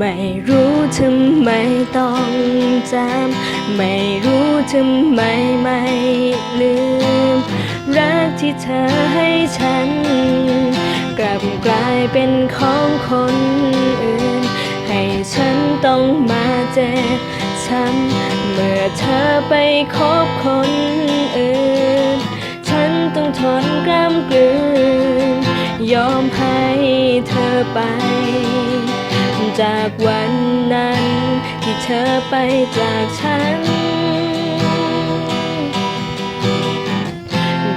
ไม่รู้ทำไมต้องจำไม่รู้ทำไมไม่ลืม รักที่เธอให้ฉัน กลับกลายเป็นของคนอื่น ให้ฉันต้องมาเจ็บช้ำเมื่อเธอไปคบคนอื่น ฉันต้องทนกล้ำกลืน ยอมให้เธอไป จากวันนั้น ที่เธอไปจากฉัน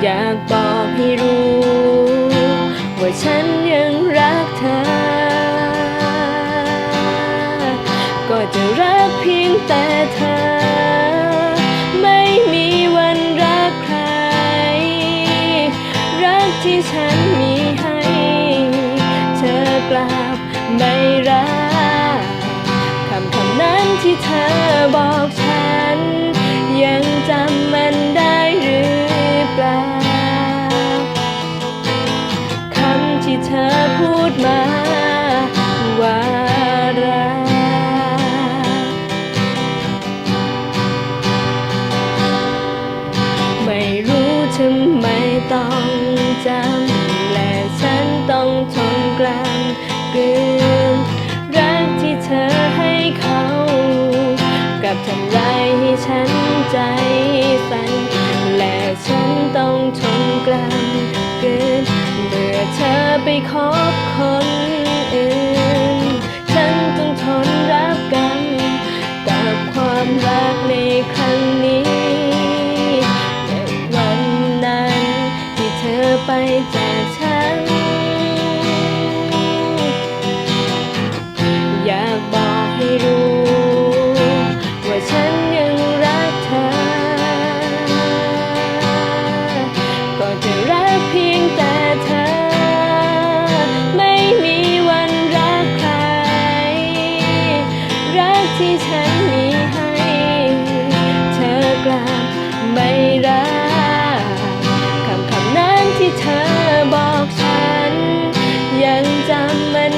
อยากบอกให้รู้ ว่าฉันยังรักเธอ ก็จะรักเพียงแต่เธอ ไม่มีวันรักใคร รักที่ฉันมีให้ เธอกลับไม่รัก ดมาว่ารักไม่รู้ทำไมต้องจำและฉันต้องทนกลางกลืนรักที่เธอให้เขา กับทำร้ายให้ฉันใจสั่นและฉันต้องทนกลางกลืน เธอไปคบคนอื่น ฉันต้องทนรับกรรมกับความรักในครั้งนี้แต่วันนั้นที่เธอไปจาก ที่ฉันมีให้ เธอกลับไม่รักคำคำนั้นที่เธอบอกฉัน ยังจำมัน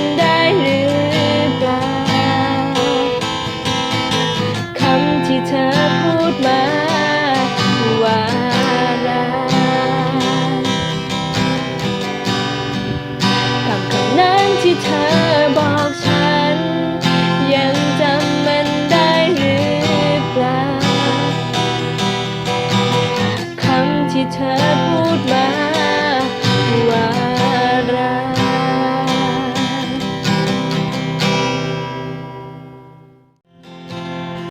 เธอ